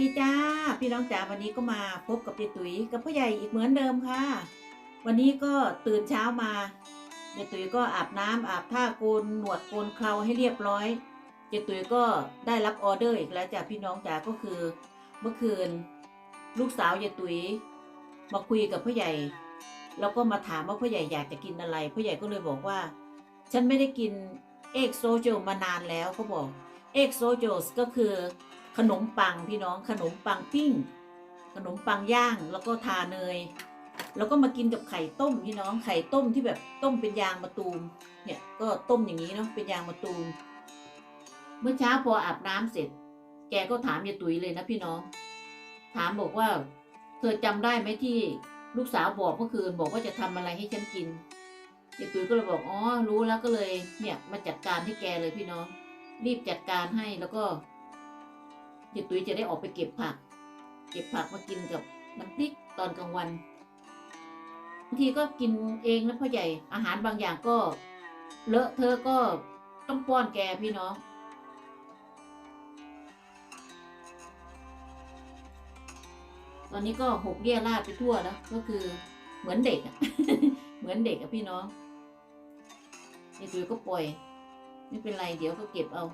ดีจ้า พี่น้องจ๋าวันนี้ก็มาพบกับยายตุ๋ยกับพ่อใหญ่อีกเหมือนเดิมค่ะ วันนี้ก็ตื่นเช้ามายายตุ๋ยก็อาบน้ำอาบท่าโกนหนวดโกนเคราให้เรียบร้อยยายตุ๋ยก็ได้รับออเดอร์อีกแล้วจ้ะพี่น้องจ๋าก็คือ เมื่อคืน ลูกสาวยายตุ๋ยมาคุยกับพ่อใหญ่ แล้วก็มาถามว่าพ่อใหญ่อยากจะกินอะไรพ่อใหญ่ก็เลยบอกว่า ฉันไม่ได้กินเอ็กโซโจมานานแล้วเขาบอกเอ็กโซโจสก็คือ ขนมปังพี่น้องขนมปังปิ้ง ขนมปังย่างแล้วก็ทาเนย แล้วก็มากินกับไข่ต้มพี่น้องไข่ต้มที่แบบต้มเป็นยางมะตูมเนี่ยก็ต้มอย่างนี้เนาะเป็นยางมะตูม เมื่อเช้าพออาบน้ำเสร็จ แกก็ถามยายตุ๋ยเลยนะพี่น้อง ถามบอกว่า เธอจำได้ไหมที่ลูกสาวบอกเมื่อคืนบอกว่าจะทำอะไรให้ฉันกินยายตุ๋ยก็เลยบอกอ๋อรู้แล้วก็เลยเนี่ยมาจัดการให้แกเลยพี่น้อง รีบจัดการให้แล้วก็ ยายตุ้ยจะได้ออกไปเก็บผัก เก็บผักมากินกับน้ำพริกตอนกลางวันบางทีก็กินเองนะพ่อใหญ่อาหารบางอย่างก็ เลอะเธอก็ต้องป้อนแกพี่น้องตอนนี้ก็หกเรี่ยราดไปทั่วแล้วก็คือเหมือนเด็กอะเหมือนเด็กอะพี่น้องยายตุ้ยก็ปล่อย ไม่เป็นไรเดี๋ยวก็เก็บเอา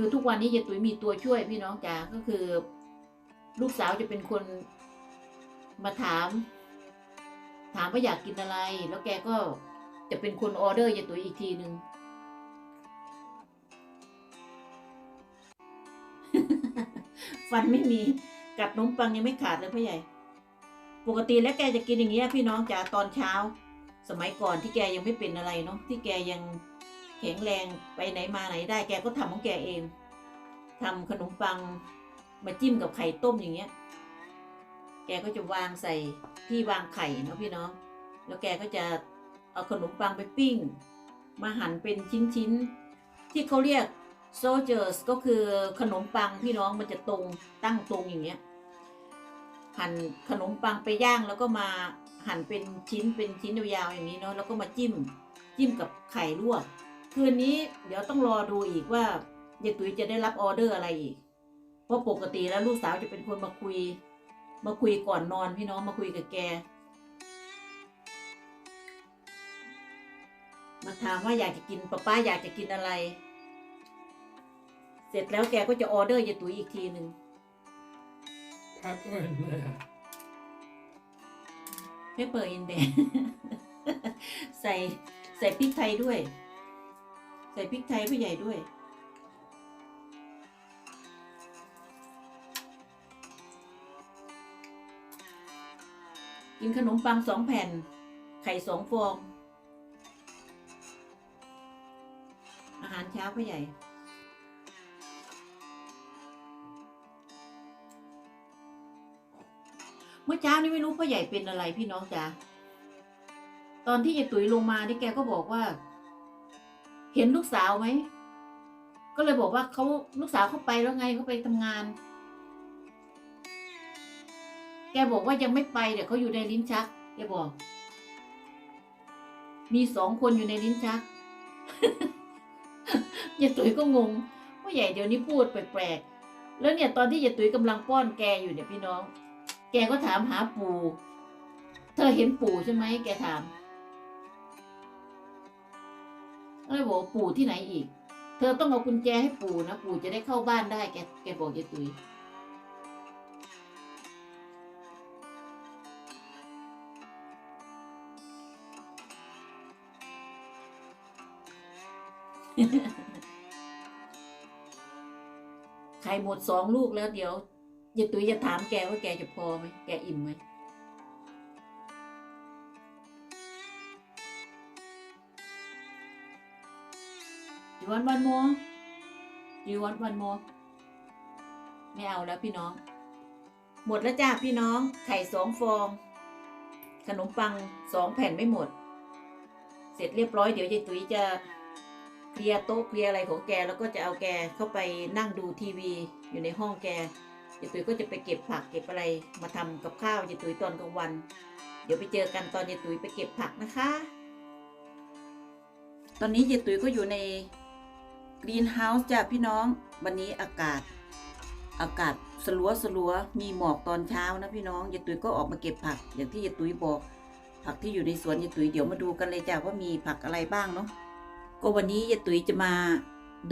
คือทุกวันนี้ยายตุ๋ยมีตัวช่วยพี่น้องจ๋าก็คือ ลูกสาวจะเป็นคนมาถาม ถามว่าอยากกินอะไร แล้วแกก็จะเป็นคนออเดอร์ยายตุ๋ยอีกทีหนึ่งฟันไม่มีกัดนมปังยังไม่ขาดเลยพ่อใหญ่ ปกติแล้วแกจะกินอย่างเงี้ยพี่น้องจ๋าตอนเช้า สมัยก่อนที่แกยังไม่เป็นอะไรเนาะที่แกยัง แข็งแรงไปไหนมาไหนได้แกก็ทำของแกเองทำขนมปังมาจิ้มกับไข่ต้มอย่างเงี้ย แกก็จะวางใส่ที่วางไข่เนาะพี่น้อง แล้วแกก็จะเอาขนมปังไปปิ้ง มาหั่นเป็นชิ้นๆ ที่เขาเรียกโซเจอร์สก็คือขนมปังพี่น้องมันจะตรงตั้งตรงอย่างเงี้ย หั่นขนมปังไปย่างแล้วก็มาหั่นเป็นชิ้นเป็นชิ้นยาวๆอย่างนี้เนาะแล้วก็มาจิ้มจิ้มกับไข่ลวก คืนนี้เดี๋ยวต้องรอดูอีกว่ายายตุ๋ยจะได้รับออเดอร์อะไรอีก เพราะปกติแล้วลูกสาวจะเป็นคนมาคุย มาคุยก่อนนอนพี่น้องมาคุยกับแก มาถามว่าอยากจะกินป้าป้าอยากจะกินอะไร เสร็จแล้วแกก็จะออเดอร์ยายตุ๋ยอีกทีหนึ่งพักเว้นเลยอะเปเปอร์อินแดงใส่ใส่พริกไทยด้วย ใส่พริกไทยผู้ใหญ่ด้วย กินขนมปังสองแผ่น ไข่สองฟอง อาหารเช้าผู้ใหญ่เมื่อเช้านี้ไม่รู้พ่อใหญ่เป็นอะไรพี่น้องจ๋า ตอนที่ยายตุ๋ยลงมาที่แกก็บอกว่า เห็นลูกสาวไหม ก็เลยบอกว่าเขาลูกสาวเขาไปแล้วไงเขาไปทำงาน แกบอกว่ายังไม่ไปเดี๋ยวเขาอยู่ในลิ้นชัก แกบอก มีสองคนอยู่ในลิ้นชักยายตุ๋ยก็งงว่าใหญ่เดี๋ยวนี้พูดแปลกๆ แล้วเนี่ยตอนที่ยายตุ๋ยกำลังป้อนแกอยู่เนี่ยพี่น้อง แกก็ถามหาปู่ เธอเห็นปู่ใช่ไหมแกถาม เลยบอกว่าปู่ที่ไหนอีก เธอต้องเอากุญแจให้ปู่นะปู่จะได้เข้าบ้านได้แกแกบอกยายตุยไข่หมดสองลูกแล้วเดี๋ยวยายตุยจะถามแกว่าแกจะพอไหมแกอิ่มไหม you want one more you want one more ไม่เอาแล้วพี่น้อง หมดแล้วจ้าพี่น้อง ไข่สองฟอง ขนมปังสองแผ่นไม่หมด เสร็จเรียบร้อยเดี๋ยวยายตุ๋ยจะเคลียร์โต๊ะเคลียร์อะไรของแกแล้วก็จะเอาแกเข้าไปนั่งดูทีวีอยู่ในห้องแกยายตุ๋ยก็จะไปเก็บผักเก็บอะไรมาทำกับข้าวยายตุ๋ยตอนกลางวัน เดี๋ยวไปเจอกันตอนยายตุ๋ยไปเก็บผักนะคะ ตอนนี้ยายตุ๋ยก็อยู่ใน กรีนเฮาส์จ้ะพี่น้อง วันนี้อากาศ อากาศสลัวสลัวมีหมอกตอนเช้านะพี่น้องยายตุ๋ยก็ออกมาเก็บผัก อย่างที่ยายตุ๋ยบอก ผักที่อยู่ในสวนยายตุ๋ยเดี๋ยวมาดูกันเลยจ้ะว่ามีผักอะไรบ้างเนาะก็วันนี้ยายตุ๋ยจะมา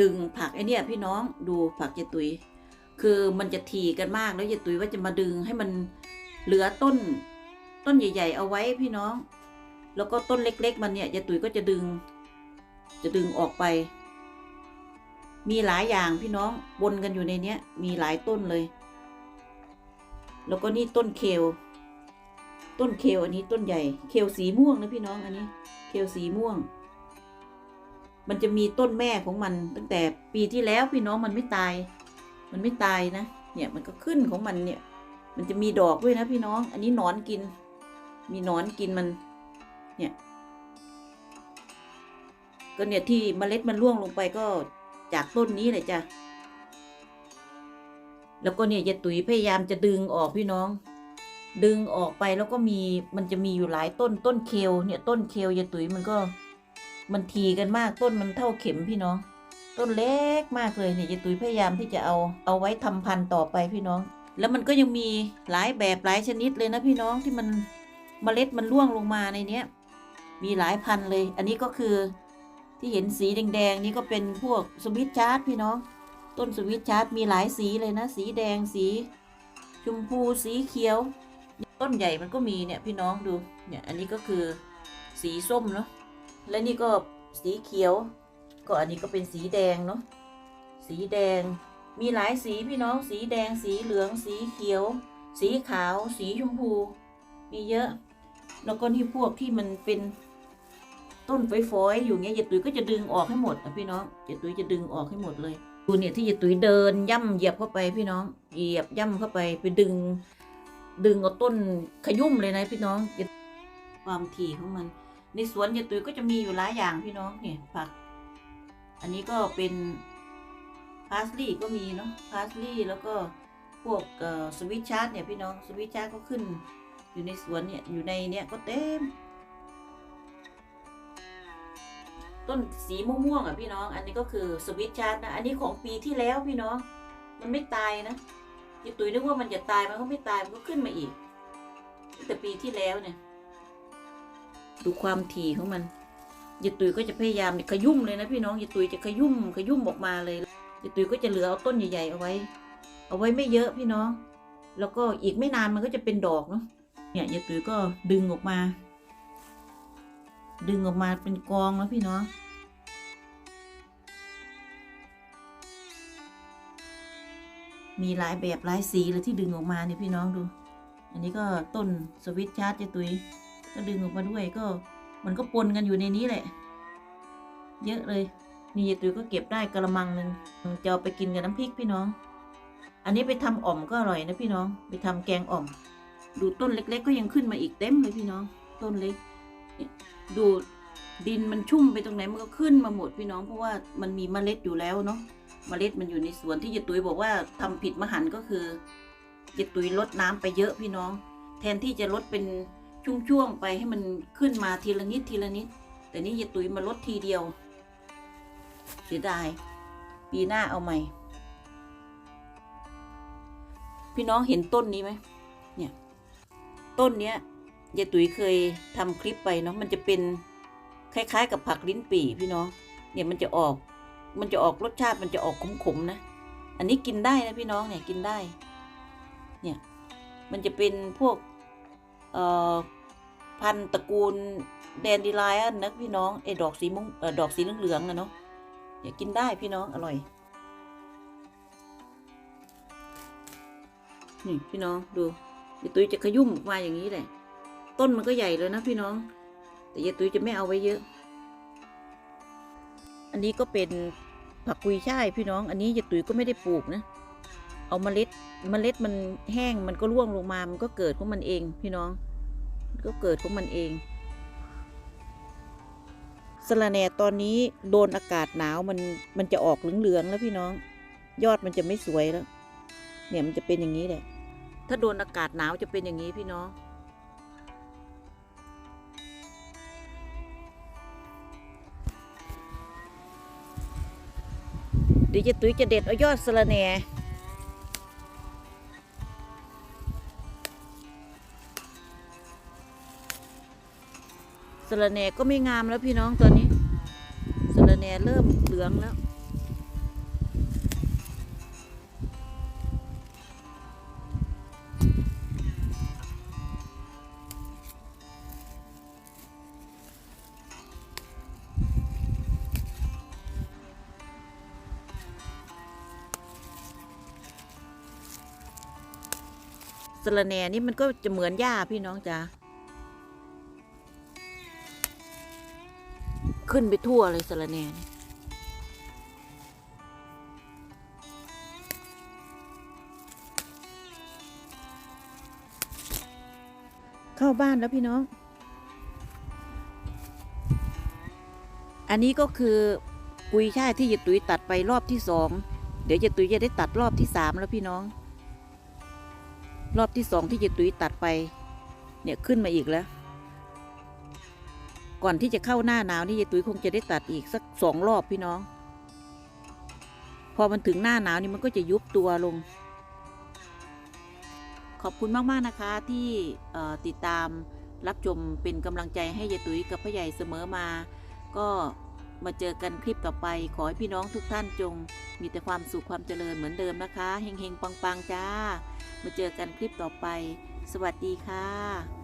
ดึงผักไอเนี่ยพี่น้องดูผักยายตุ๋ยคือมันจะทีกันมากแล้วยายตุ๋ยว่าจะมาดึงให้มันเหลือต้นต้นใหญ่ ๆ เอาไว้พี่น้อง แล้วก็ต้นเล็ก ๆ มันเนี่ยยายตุ๋ยก็จะดึง จะดึงออกไป มีหลายอย่างพี่น้องบนกันอยู่ในเนี้ย มีหลายต้นเลย แล้วก็นี่ต้นเคลต้นเคลอันนี้ต้นใหญ่ เคลสีม่วงนะพี่น้องอันนี้ เคลสีม่วง มันจะมีต้นแม่ของมัน ตั้งแต่ปีที่แล้วพี่น้องมันไม่ตาย มันไม่ตายนะ เนี่ยมันก็ขึ้นของมันเนี่ย มันจะมีดอกด้วยนะพี่น้อง อันนี้หนอนกิน มีหนอนกินมัน เนี่ยก็เนี่ยที่เมล็ดมันร่วงลงไปก็ จากต้นนี้เลยจ้ะ แล้วก็เนี่ยยายตุ๋ยพยายามจะดึงออกพี่น้อง ดึงออกไปแล้วก็มีมันจะมีอยู่หลายต้นต้นเคลเนี่ยต้นเคลยายตุ๋ยมันก็ มันทีกันมากต้นมันเท่าเข็มพี่น้อง ต้นเล็กมากเลยเนี่ยยายตุ๋ยพยายามที่จะเอาเอาไว้ทำพันธุ์ต่อไปพี่น้อง แล้วมันก็ยังมีหลายแบบหลายชนิดเลยนะพี่น้องที่มันเมล็ดมันร่วงลงมาในเนี้ยมีหลายพันเลย อันนี้ก็คือ ที่เห็นสีแดงๆนี่ก็เป็นพวกสวิตชาร์ดพี่น้อง ต้นสวิตชาร์ดมีหลายสีเลยนะ สีแดงสี ชมพูสีเขียว ต้นใหญ่มันก็มีเนี่ยพี่น้องดูเนี่ยอันนี้ก็คือสีส้มเนาะและนี่ก็สีเขียว ก็อันนี้ก็เป็นสีแดงเนาะสีแดงมีหลายสีพี่น้องสีแดงสีเหลืองสีเขียว สีขาว สีชมพู มีเยอะ แล้วก็นี่พวกที่มันเป็น ต้นฝอยๆอยู่เงี้ยยายตุยก็จะดึงออกให้หมดนะพี่น้องยายตุยจะดึงออกให้หมดเลยดูเนี่ยที่ยายตุยเดินย่ำเหยียบเข้าไปพี่น้องเหยียบย่ำเข้าไปไปดึง ดึงเอาต้นขยุ่มเลยนะพี่น้องความถี่ของมัน ในสวนยายตุยก็จะมีอยู่หลายอย่างพี่น้องเนี่ยผัก อันนี้ก็เป็นพาสลีย์ก็มีเนาะพาสลีย์แล้วก็พวกสวิตชาร์ดเนี่ยพี่น้องสวิตชาร์ดก็ขึ้นอยู่ในสวนเนี่ยอยู่ในเนี่ยก็เต็ม ต้นสีม่วงๆอะพี่น้อง อันนี้ก็คือสวิตชาร์ดนะ อันนี้ของปีที่แล้วพี่น้อง มันไม่ตายนะยาตุยนึกว่ามันจะตายมันก็ไม่ตายมันก็ขึ้นมาอีกแต่ปีที่แล้วเนี่ย ดูความถี่ของมันยาตุยก็จะพยายามขยุ่มเลยนะพี่น้องยาตุยจะขยุ่มขยุ่มออกมาเลยยาตุยก็จะเหลือเอาต้นใหญ่ๆเอาไว้ เอาไว้ไม่เยอะพี่น้อง แล้วก็อีกไม่นานมันก็จะเป็นดอกเนาะเนี่ยยาตุยก็ดึงออกมา ดึงออกมาเป็นกองแล้วพี่เน้องมีหลายแบบหลายสีเลยที่ดึงออกมาเนี่ยพี่น้องดู อันนี้ก็ต้นสวิตชาร์จยายตุยก็ดึงออกมาด้วยก็มันก็ปนกันอยู่ในนี้แหละ เยอะเลย นี่ยายตุยก็เก็บได้กระมังหนึ่งจะเอาไปกินกับน้ำพริกพี่น้อง อันนี้ไปทำอ่อมก็อร่อยนะพี่น้อง ไปทำแกงอ่อม ดูต้นเล็ก ๆ ก็ยังขึ้นมาอีกเต็มเลยพี่น้อง ต้นเล็ก ดูดินมันชุ่มไปตรงไหนมันก็ขึ้นมาหมดพี่น้องเพราะว่ามันมีเมล็ดอยู่แล้วเนาะเมล็ดมันอยู่ในสวนที่ยายตุ้ยบอกว่าทำผิดมหันต์ก็คือยายตุ้ยลดน้ำไปเยอะพี่น้อง แทนที่จะลดเป็นช่วงๆไปให้มันขึ้นมาทีละนิดทีละนิด แต่นี่ยายตุ้ยมาลดทีเดียวเสียดายปีหน้าเอาใหม่ พี่น้องเห็นต้นนี้ไหมเนี่ยต้นเนี้ย ยายตุ๋ยเคยทำคลิปไปเนาะมันจะเป็นคล้ายๆ กับผักลิ้นปี่พี่น้อง เนี่ยมันจะออก มันจะออกรสชาติมันจะออกขมๆนะ อันนี้กินได้นะพี่น้องเนี่ยกินได้ เนี่ยมันจะเป็นพวกเอ่อพันตระกูลแดนดีไลอันนะพี่น้องไอ้ดอกสีมุ้งเอ่อดอกสีเหลืองๆนะเนาะเนี่ยกินได้พี่น้องอร่อยนี่พี่น้องดูยายตุ้ยจะขยุ่มออกมาอย่างนี้แหละ ต้นมันก็ใหญ่เลยนะพี่น้อง แต่ยายตุ้ยจะไม่เอาไว้เยอะ อันนี้ก็เป็นผักกุยช่ายพี่น้อง อันนี้ยายตุ้ยก็ไม่ได้ปลูกนะ เอาเมล็ดเมล็ดมันแห้งมันก็ร่วงลงมา มันก็เกิดของมันเอง พี่น้อง ก็เกิดของมันเองสะระแหน่ตอนนี้โดนอากาศหนาวมันมันจะออกเหลืองๆแล้วพี่น้อง ยอดมันจะไม่สวยแล้ว เนี่ยมันจะเป็นอย่างนี้แหละ ถ้าโดนอากาศหนาวจะเป็นอย่างนี้พี่น้อง ดี๋ยวจะตุ้ยจะเด็ดเอายอดสละแหน่สละแหน่ก็ไม่งามแล้วพี่น้องตอนนี้สละแหน่เริ่มเหลืองแล้ว สะระแหน่นี่มันก็จะเหมือนหญ้าพี่น้องจ้าขึ้นไปทั่วเลยสะระแหน่นี่เข้าบ้านแล้วพี่น้อง อันนี้ก็คือกุยช่ายที่ยายตุ๋ยตัดไปรอบที่สอง เดี๋ยวยายตุ๋ยจะได้ตัดรอบที่สามแล้วพี่น้อง รอบที่สองที่เจตุยตัดไปเนี่ยขึ้นมาอีกแล้ว ก่อนที่จะเข้าหน้าหนาวนี่เจตุยคงจะได้ตัดอีกสักสองรอบพี่น้อง พอมันถึงหน้าหนาวนี่มันก็จะยุบตัวลง ขอบคุณมากๆนะคะที่ติดตามรับชมเป็นกำลังใจให้ยายตุยกับพ่อใหญ่เสมอมา ก็ มาเจอกันคลิปต่อไป ขอให้พี่น้องทุกท่านจง มีแต่ความสุขความเจริญเหมือนเดิมนะคะ เฮงๆ ปังๆ จ้า มาเจอกันคลิปต่อไป สวัสดีค่ะ